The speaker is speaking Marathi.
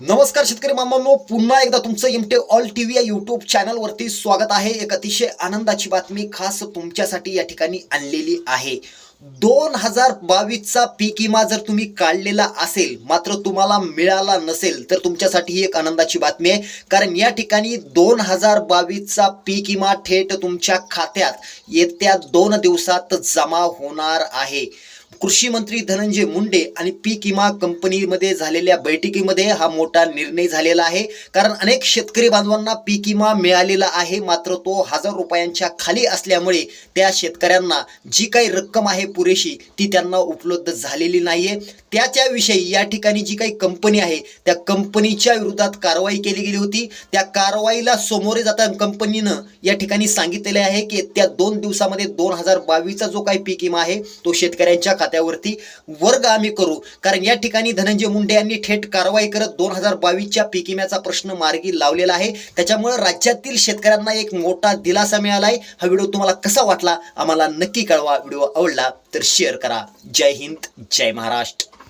नमस्कार शेतकरी मामांनो पुन्हा एकदा तुमचं इमटे ऑल टी व्ही या युट्यूब चॅनलवरती स्वागत आहे. एक अतिशय आनंदाची बातमी खास तुमच्यासाठी या ठिकाणी आणलेली आहे. दोन हजार बावीसचा पीक विमा जर तुम्ही काढलेला असेल मात्र तुम्हाला मिळाला नसेल तर तुमच्यासाठी ही एक आनंदाची बातमी आहे. कारण या ठिकाणी दोन हजार बावीसचा पीक विमा थेट तुमच्या खात्यात येत्या दोन दिवसात जमा होणार आहे. कृषी मंत्री धनंजय मुंडे आणि पीक विमा कंपनीमध्ये झालेल्या बैठकीमध्ये हा मोठा निर्णय झालेला आहे. कारण अनेक शेतकरी बांधवांना पीक विमा मिळालेला आहे मात्र तो हजार रुपयांच्या खाली असल्यामुळे त्या शेतकऱ्यांना जी काही रक्कम आहे पुरेशी ती त्यांना उपलब्ध झालेली नाहीये. त्याच्याविषयी या ठिकाणी जी काही कंपनी आहे त्या कंपनीच्या विरोधात कारवाई केली गेली होती. त्या कारवाईला समोरे जाताना कंपनीनं या ठिकाणी सांगितलेले आहे की त्या दोन दिवसामध्ये दोन हजार बावीसचा जो काही पीक विमा आहे तो शेतकऱ्यांच्या खात्यावरती वर्ग आम्ही करू. कारण या ठिकाणी धनंजय मुंडे यांनी थेट कारवाई करत दोन हजार बावीसच्या पीक विम्याचा प्रश्न मार्गी लावलेला आहे. त्याच्यामुळे राज्यातील शेतकऱ्यांना एक मोठा दिलासा मिळाला आहे हा व्हिडिओ तुम्हाला कसा वाटला? आम्हाला नक्की कळवा. व्हिडिओ आवडला तर शेअर करा. जय हिंद जय महाराष्ट्र.